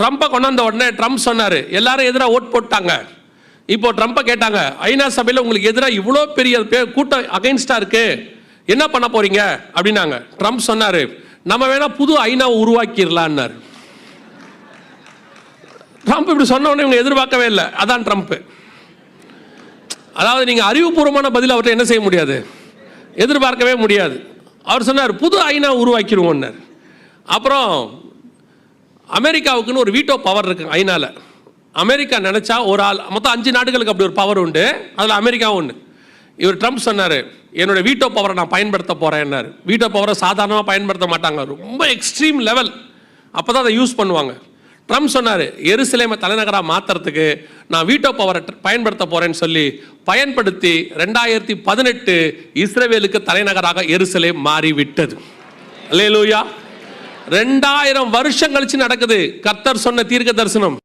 ட்ரம்ப்பை கொண்டாந்த உடனே ட்ரம்ப் சொன்னார். எல்லாரும் எதிராக ஓட் போட்டாங்க. இப்போ ட்ரம்ப்பை கேட்டாங்க ஐநா சபையில் உங்களுக்கு எதிராக இவ்வளோ பெரிய கூட்டம் அகைன்ஸ்டாக இருக்குது என்ன பண்ண போகிறீங்க அப்படின்னாங்க. ட்ரம்ப் சொன்னார் நம்ம வேணால் புது ஐநாவை உருவாக்கிடலான்னாரு. ட்ரம்ப் இப்படி சொன்ன உடனே இவங்க எதிர்பார்க்கவே இல்லை. அதான் ட்ரம்ப் அதாவது நீங்கள் அறிவுபூர்வமான பதில் அவர்கிட்ட என்ன செய்ய முடியாது? எதிர்பார்க்கவே முடியாது. அவர் சொன்னார் புது ஐநா உருவாக்கிடுவோன்னார். அப்புறம் அமெரிக்காவுக்குன்னு ஒரு வீட்டோ பவர் இருக்கு ஐநாவில் அமெரிக்கா நினச்சா ஒரு ஆள் மொத்தம் அஞ்சு நாடுகளுக்கு அப்படி ஒரு பவர் உண்டு. அதில் அமெரிக்காவும் ஒன்று இவர் ட்ரம்ப் சொன்னார் என்னோட வீட்டோ பவரை நான் பயன்படுத்த போகிறேன்னாரு வீட்டோ பவரை சாதாரணமாக பயன்படுத்த மாட்டாங்க. ரொம்ப எக்ஸ்ட்ரீம் லெவல் அப்போ தான் அதை யூஸ் பண்ணுவாங்க. ட்ரம்ப் சொன்னார் எருசலேமை தலைநகராக மாற்றுறதுக்கு நான் வீட்டோ பவரை பயன்படுத்த போகிறேன்னு சொல்லி பயன்படுத்தி ரெண்டாயிரத்தி பதினெட்டு இஸ்ரேவேலுக்கு தலைநகராக எருசலேம் மாறிவிட்டது. அல்லேலூயா. ரெண்டாயிரம் வருஷம் கழிச்சு நடக்குது. கத்தர் சொன்ன தீர்க்க தரிசனம்